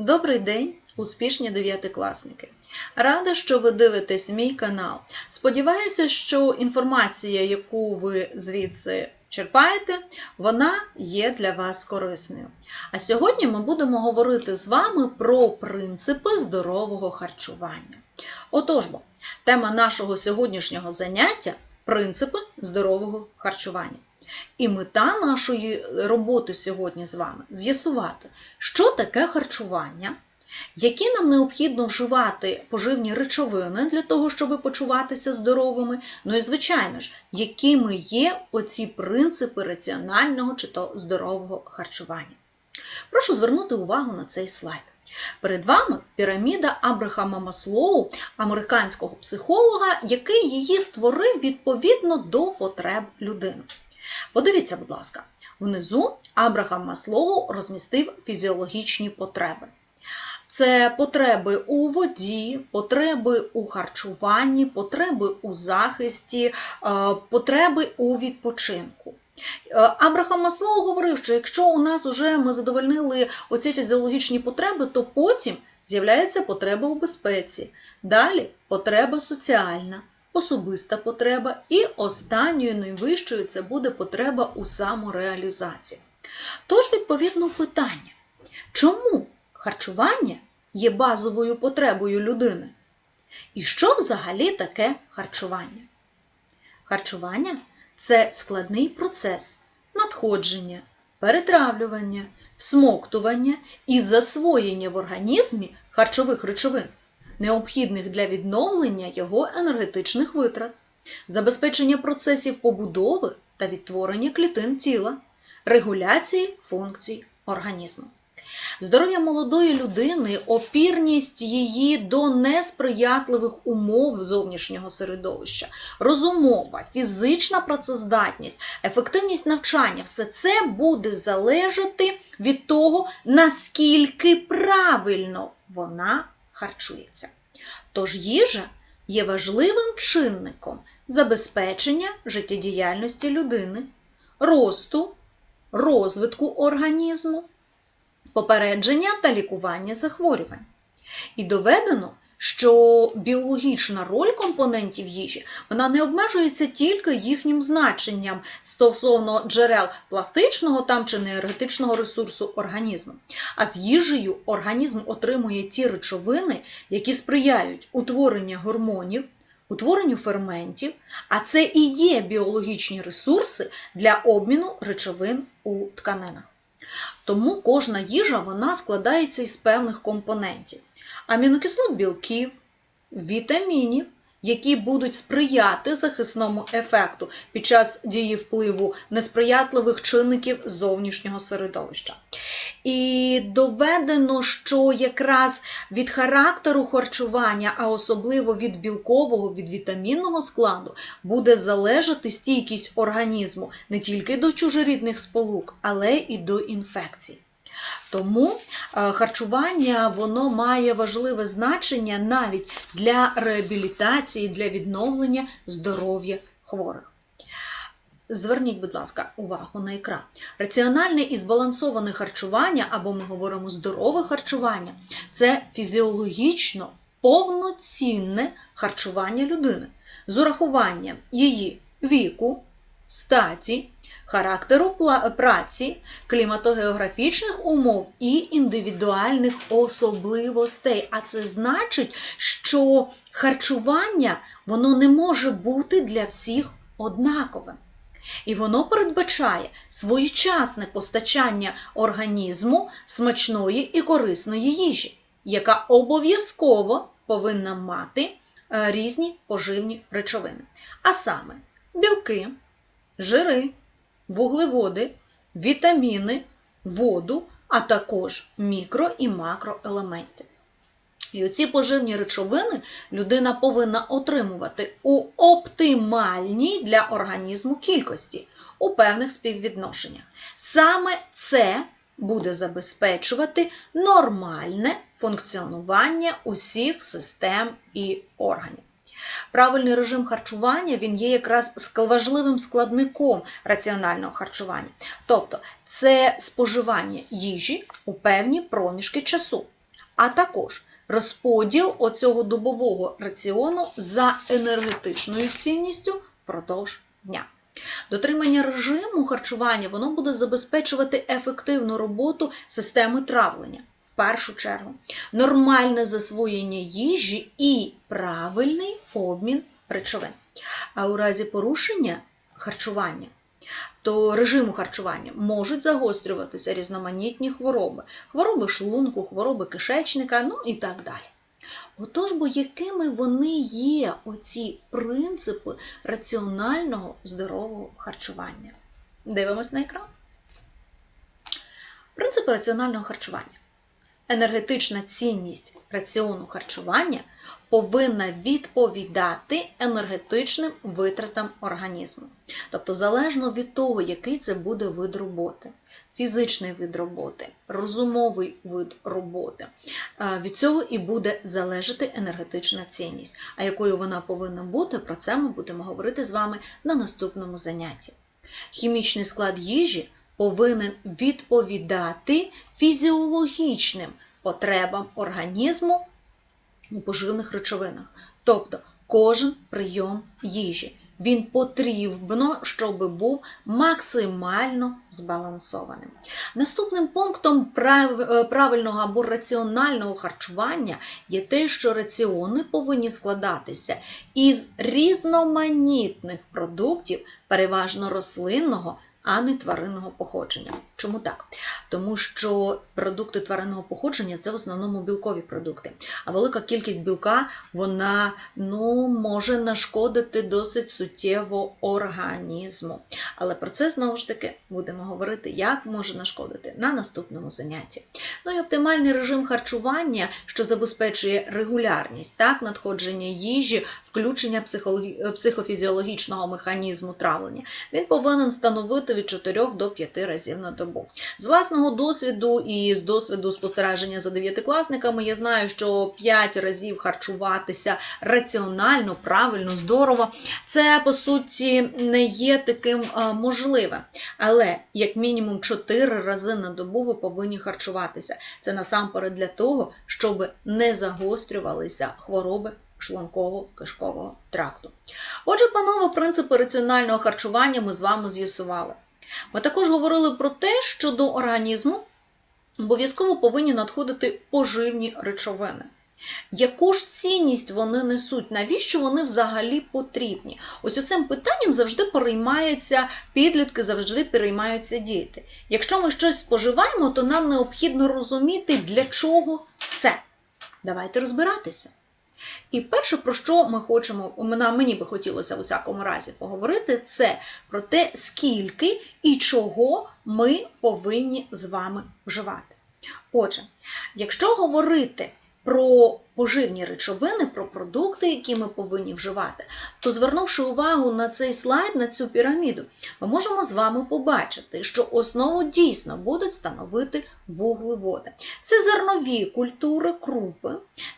Добрий день, успішні дев'ятикласники! Рада, що ви дивитесь мій канал. Сподіваюся, що інформація, яку ви звідси черпаєте, вона є для вас корисною. А сьогодні ми будемо говорити з вами про принципи здорового харчування. Отож, бо, тема нашого сьогоднішнього заняття принципи здорового харчування. І мета нашої роботи сьогодні з вами з'ясувати, що таке харчування, які нам необхідно вживати поживні речовини для того, щоб почуватися здоровими. Ну і, звичайно ж, якими є оці принципи раціонального чи то здорового харчування. Прошу звернути увагу на цей слайд. Перед вами піраміда Абрахама Маслоу, американського психолога, який її створив відповідно до потреб людини. Подивіться, будь ласка, внизу Абрахам Маслоу розмістив фізіологічні потреби. Це потреби у воді, потреби у харчуванні, потреби у захисті, е, потреби у відпочинку. Е, Абрахам Маслоу говорив, що якщо у нас вже ми задовольнили оці фізіологічні потреби, то потім з'являється потреба у безпеці. Далі потреба соціальна, особиста потреба, і останньою найвищою це буде потреба у самореалізації. Тож, відповідно, питання, чому харчування є базовою потребою людини? І що взагалі таке харчування? Харчування це складний процес надходження, перетравлювання, всмоктування і засвоєння в організмі харчових речовин необхідних для відновлення його енергетичних витрат, забезпечення процесів побудови та відтворення клітин тіла, регуляції функцій організму. Здоров'я молодої людини, опірність її до несприятливих умов зовнішнього середовища, розумова, фізична працездатність, ефективність навчання все це буде залежати від того, наскільки правильно вона харчується. Тож їжа є важливим чинником забезпечення життєдіяльності людини, росту, розвитку організму, попередження та лікування захворювань. І доведено, що біологічна роль компонентів їжі вона не обмежується тільки їхнім значенням стосовно джерел пластичного там чи енергетичного ресурсу організму. А з їжею організм отримує ті речовини, які сприяють утворенню гормонів, утворенню ферментів, а це і є біологічні ресурси для обміну речовин у тканинах. Тому кожна їжа вона складається із певних компонентів. Амінокислот білків, вітамінів, які будуть сприяти захисному ефекту під час дії впливу несприятливих чинників зовнішнього середовища. І доведено, що якраз від характеру харчування, а особливо від білкового, від вітамінного складу, буде залежати стійкість організму не тільки до чужорідних сполук, але і до інфекцій. Тому е, харчування воно має важливе значення навіть для реабілітації, для відновлення здоров'я хворих. Зверніть, будь ласка, увагу на екран. Раціональне і збалансоване харчування, або ми говоримо здорове харчування, це фізіологічно повноцінне харчування людини з урахуванням її віку, статі, характеру праці, кліматогеографічних умов і індивідуальних особливостей. А це значить, що харчування воно не може бути для всіх однаковим. І воно передбачає своєчасне постачання організму смачної і корисної їжі, яка обов'язково повинна мати різні поживні речовини. А саме білки, жири, вуглеводи, вітаміни, воду, а також мікро і макроелементи. І оці поживні речовини людина повинна отримувати у оптимальній для організму кількості у певних співвідношеннях. Саме це буде забезпечувати нормальне функціонування усіх систем і органів. Правильний режим харчування він є якраз важливим складником раціонального харчування. Тобто це споживання їжі у певні проміжки часу. а також розподіл оцього добового раціону за енергетичною цінністю впродовж дня. Дотримання режиму харчування воно буде забезпечувати ефективну роботу системи травлення. Першу чергу, нормальне засвоєння їжі і правильний обмін речовин. А у разі порушення харчування, то режиму харчування можуть загострюватися різноманітні хвороби, хвороби шлунку, хвороби кишечника, ну і так далі. Отож, бо якими вони є, оці принципи раціонального здорового харчування? Дивимось на екран. Принципи раціонального харчування. Енергетична цінність раціону харчування повинна відповідати енергетичним витратам організму. Тобто, залежно від того, який це буде вид роботи, фізичний вид роботи, розумовий вид роботи, від цього і буде залежати енергетична цінність. А якою вона повинна бути, про це ми будемо говорити з вами на наступному занятті. Хімічний склад їжі повинен відповідати фізіологічним потребам організму у поживних речовинах. Тобто кожен прийом їжі. Він потрібно, щоб був максимально збалансованим. Наступним пунктом правильного або раціонального харчування є те, що раціони повинні складатися із різноманітних продуктів, переважно рослинного а не тваринного походження. Чому так? Тому що продукти тваринного походження це в основному білкові продукти. А велика кількість білка вона ну, може нашкодити досить суттєво організму. Але про це знову ж таки будемо говорити, як може нашкодити на наступному занятті. Ну і оптимальний режим харчування, що забезпечує регулярність, так, надходження їжі, включення психофізіологічного механізму травлення, він повинен становити від 4 до 5 разів на добу. З власного досвіду і з досвіду спостереження за дев'ятикласниками я знаю, що 5 разів харчуватися раціонально, правильно, здорово, це по суті не є таким можливим. Але як мінімум 4 рази на добу ви повинні харчуватися. Це насамперед для того, щоб не загострювалися хвороби шлунково-кишкового тракту. Отже, панове, принципи раціонального харчування ми з вами з'ясували. Ми також говорили про те, що до організму обов'язково повинні надходити поживні речовини. Яку ж цінність вони несуть? Навіщо вони взагалі потрібні? Ось цим питанням завжди переймаються підлітки, завжди переймаються діти. Якщо ми щось споживаємо, то нам необхідно розуміти, для чого це. Давайте розбиратися. І перше, про що ми хочемо, мені би хотілося в усякому разі поговорити, це про те, скільки і чого ми повинні з вами вживати. Отже, якщо говорити про поживні речовини, про продукти, які ми повинні вживати, то звернувши увагу на цей слайд, на цю піраміду, ми можемо з вами побачити, що основу дійсно будуть становити вуглеводи. Це зернові культури, крупи,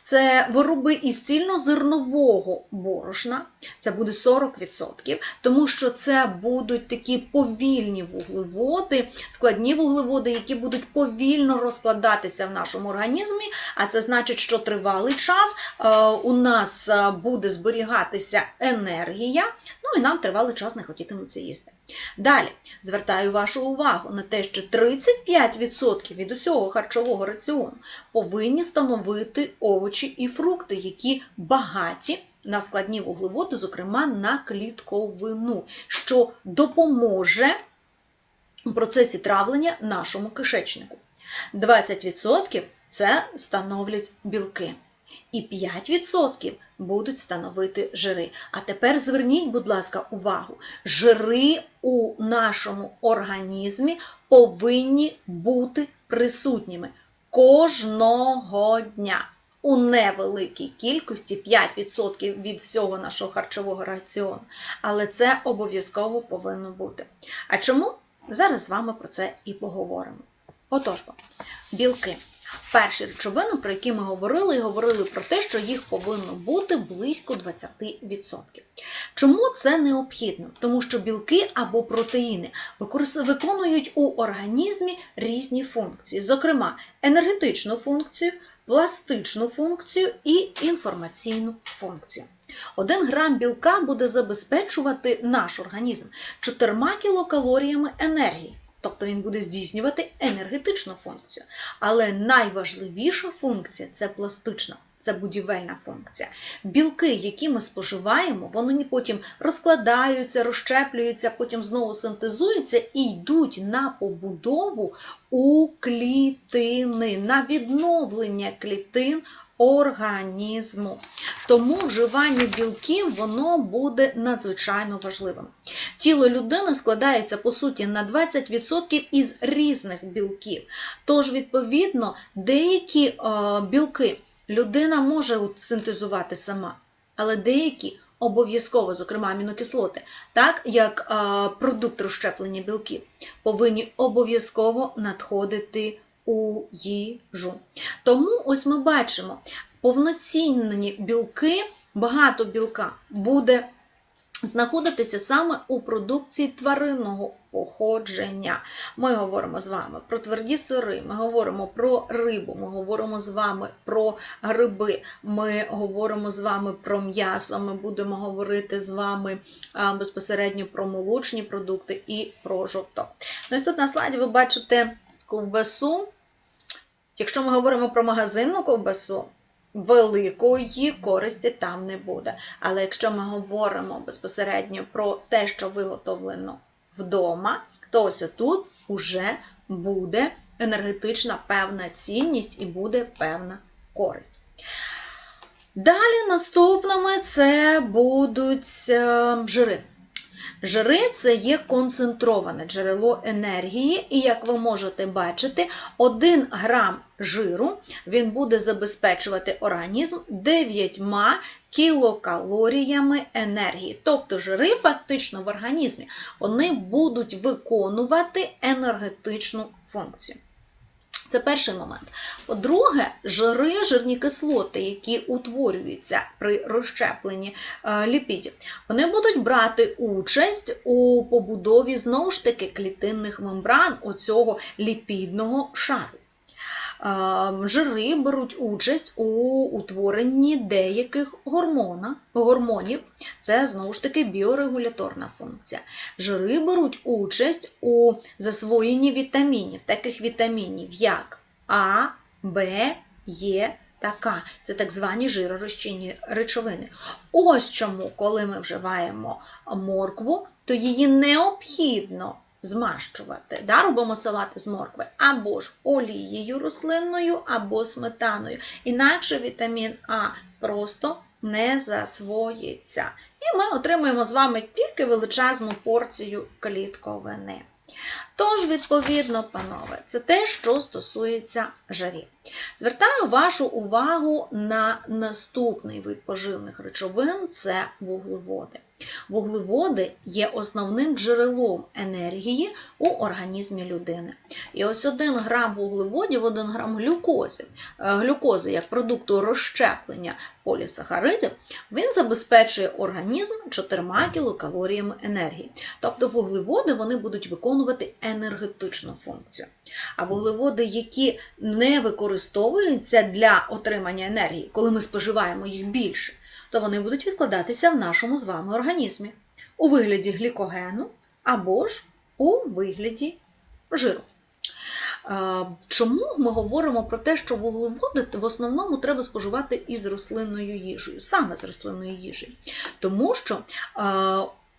це вироби із цільнозернового борошна, це буде 40%, тому що це будуть такі повільні вуглеводи, складні вуглеводи, які будуть повільно розкладатися в нашому організмі, а це значить, що тривалий час е, у нас е, буде зберігатися енергія, ну і нам тривалий час не хотітимуться їсти. Далі звертаю вашу увагу на те, що 35% від усього харчового раціону повинні становити овочі і фрукти, які багаті на складні вуглеводи, зокрема на клітковину, що допоможе у процесі травлення нашому кишечнику. 20% це становлять білки. І 5% будуть становити жири. А тепер зверніть, будь ласка, увагу: жири у нашому організмі повинні бути присутніми кожного дня. У невеликій кількості 5% від всього нашого харчового раціону. Але це обов'язково повинно бути. А чому? Зараз з вами про це і поговоримо. Отож, білки. Перші речовини, про які ми говорили, і говорили про те, що їх повинно бути близько 20%. Чому це необхідно? Тому що білки або протеїни виконують у організмі різні функції, зокрема, енергетичну функцію, пластичну функцію і інформаційну функцію. Один грам білка буде забезпечувати наш організм 4 кілокалоріями енергії, тобто він буде здійснювати енергетичну функцію. Але найважливіша функція це пластична. Це будівельна функція. Білки, які ми споживаємо, вони потім розкладаються, розщеплюються, потім знову синтезуються і йдуть на побудову у клітини, на відновлення клітин організму. Тому вживання білків воно буде надзвичайно важливим. Тіло людини складається по суті на 20% із різних білків. Тож, відповідно, деякі е, білки людина може синтезувати сама, але деякі обов'язково, зокрема амінокислоти, так як е, продукт розщеплення білків, повинні обов'язково надходити у їжу. Тому ось ми бачимо, повноцінні білки, багато білка буде знаходитися саме у продукції тваринного походження. Ми говоримо з вами про тверді сири, ми говоримо про рибу, ми говоримо з вами про гриби, ми говоримо з вами про м'ясо, ми будемо говорити з вами безпосередньо про молочні продукти і про жовток. Ну, ось тут на слайді ви бачите ковбасу. Якщо ми говоримо про магазинну ковбасу, великої користі там не буде. Але якщо ми говоримо безпосередньо про те, що виготовлено вдома, то ось тут уже буде енергетична певна цінність і буде певна користь. Далі наступними це будуть е, жири. Жири це є концентроване джерело енергії, і, як ви можете бачити, 1 грам жиру він буде забезпечувати організм 9 кілокалоріями енергії. Тобто жири фактично в організмі вони будуть виконувати енергетичну функцію. Це перший момент. По-друге, жири, жирні кислоти, які утворюються при розщепленні е, ліпідів, вони будуть брати участь у побудові знову ж таки клітинних мембран оцього ліпідного шару. Е, Жири беруть участь у утворенні деяких гормона, гормонів, це знову ж таки біорегуляторна функція. Жири беруть участь у засвоєнні вітамінів, таких вітамінів, як А, Б, Е та К. Це так звані жиророзчинні речовини. Ось чому, коли ми вживаємо моркву, то її необхідно змащувати. Да? Робимо салати з моркви або ж олією рослинною, або сметаною. Інакше вітамін А просто не засвоїться. І ми отримуємо з вами тільки величезну порцію клітковини. Тож, відповідно, панове, це те, що стосується жарів. Звертаю вашу увагу на наступний вид поживних речовин це вуглеводи. Вуглеводи є основним джерелом енергії у організмі людини. І ось 1 грам вуглеводів, 1 грам глюкози, е, глюкози як продукту розщеплення полісахаридів, він забезпечує організм 4 кілокалоріями енергії. Тобто вуглеводи вони будуть виконувати енергетичну функцію. А вуглеводи, які не використовуються для отримання енергії, коли ми споживаємо їх більше, то вони будуть відкладатися в нашому з вами організмі у вигляді глікогену або ж у вигляді жиру. Е, Чому ми говоримо про те, що вуглеводи в основному треба споживати із рослинною їжею, саме з рослинною їжею? Тому що е,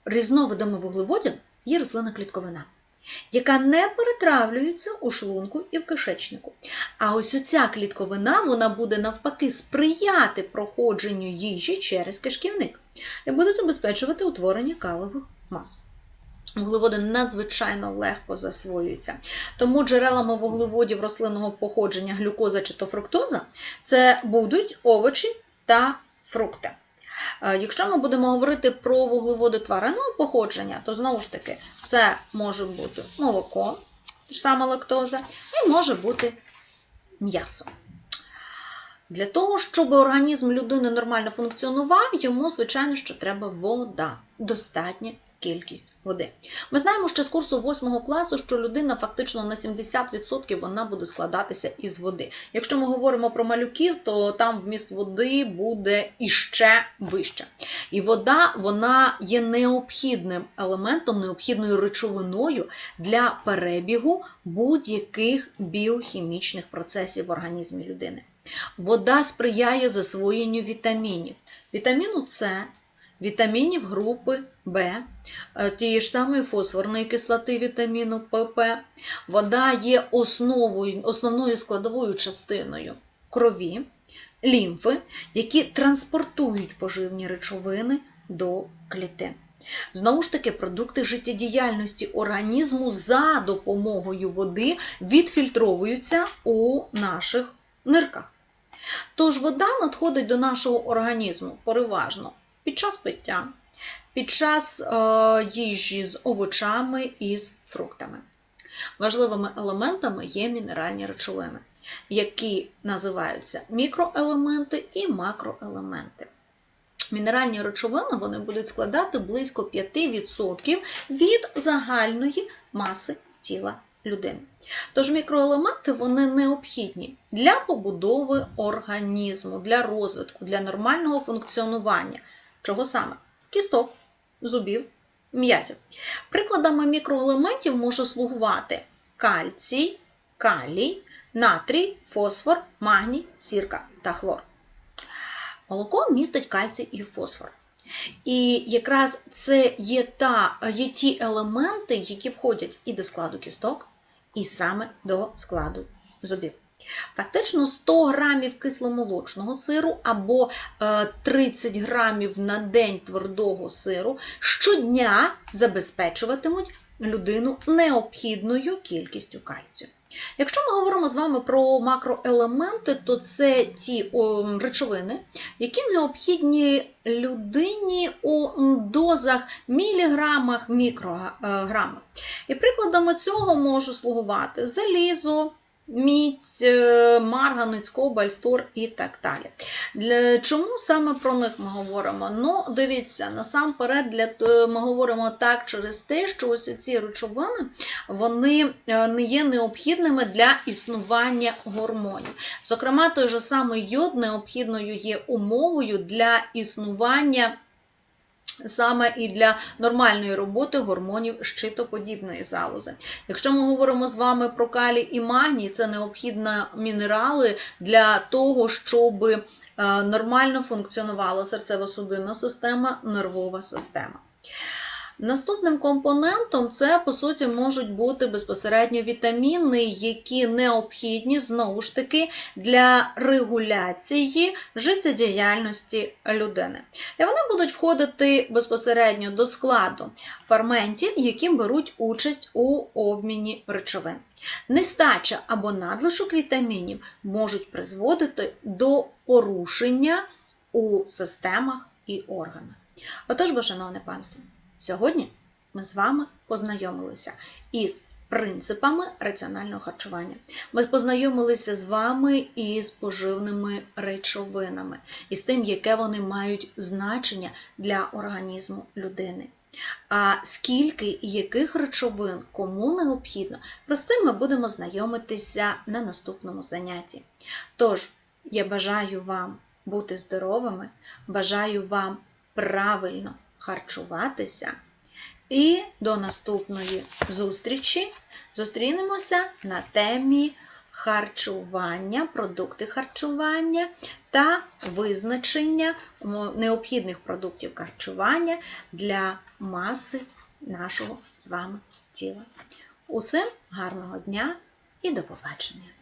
різновидами вуглеводів є рослинна клітковина, яка не перетравлюється у шлунку і в кишечнику. А ось оця клітковина вона буде навпаки сприяти проходженню їжі через кишківник і буде забезпечувати утворення калових мас. Вуглеводи надзвичайно легко засвоюються. Тому джерелами вуглеводів рослинного походження глюкоза чи то фруктоза це будуть овочі та фрукти. Е, Якщо ми будемо говорити про вуглеводи тваринного походження, то знову ж таки це може бути молоко, саме лактоза, і може бути м'ясо. Для того, щоб організм людини нормально функціонував, йому, звичайно, що треба вода, достатня кількість води. Ми знаємо, що з курсу 8 класу, що людина фактично на 70% вона буде складатися із води. Якщо ми говоримо про малюків, то там вміст води буде іще вище. І вода вона є необхідним елементом, необхідною речовиною для перебігу будь-яких біохімічних процесів в організмі людини. Вода сприяє засвоєнню вітамінів. Вітаміну С, вітамінів групи В, е, тієї ж самої фосфорної кислоти вітаміну ПП. Вода є основою, основною складовою частиною крові, лімфи, які транспортують поживні речовини до клітин. Знову ж таки, продукти життєдіяльності організму за допомогою води відфільтровуються у наших нирках. Тож вода надходить до нашого організму переважно під час пиття, під час е, їжі з овочами і з фруктами. Важливими елементами є мінеральні речовини, які називаються мікроелементи і макроелементи. Мінеральні речовини вони будуть складати близько 5% від загальної маси тіла людини. Тож мікроелементи вони необхідні для побудови організму, для розвитку, для нормального функціонування. Чого саме? Кісток, зубів, м'язів. Прикладами мікроелементів може слугувати кальцій, калій, натрій, фосфор, магній, сірка та хлор. Молоко містить кальцій і фосфор. І якраз це є, та, є ті елементи, які входять і до складу кісток, і саме до складу зубів. Фактично 100 грамів кисломолочного сиру або 30 грамів на день твердого сиру щодня забезпечуватимуть людину необхідною кількістю кальцію. Якщо ми говоримо з вами про макроелементи, то це ті речовини, які необхідні людині у дозах міліграмах, мікрограмах. І прикладами цього може слугувати залізо, мідь, е, марганець, кобальт, фтор і так далі. Для, Чому саме про них ми говоримо? Ну, дивіться, насамперед для, ми говоримо так через те, що ось ці речовини вони е, не є необхідними для існування гормонів. Зокрема, той же самий йод необхідною є умовою для існування саме і для нормальної роботи гормонів щитоподібної залози. Якщо ми говоримо з вами про калій і магній, це необхідні мінерали для того, щоб е, нормально функціонувала серцево-судинна система, нервова система. Наступним компонентом це, по суті, можуть бути безпосередньо вітаміни, які необхідні знову ж таки для регуляції життєдіяльності людини. І вони будуть входити безпосередньо до складу ферментів, які беруть участь у обміні речовин. Нестача або надлишок вітамінів можуть призводити до порушення у системах і органах. Отож, бо, шановне панство, Сьогодні ми з вами познайомилися із принципами раціонального харчування. Ми познайомилися з вами із поживними речовинами, і з тим, яке вони мають значення для організму людини. А скільки і яких речовин кому необхідно, про це ми будемо знайомитися на наступному занятті. Тож, я бажаю вам бути здоровими, бажаю вам правильно харчуватися. І до наступної зустрічі зустрінемося на темі харчування, продукти харчування та визначення необхідних продуктів харчування для маси нашого з вами тіла. Усім гарного дня і до побачення!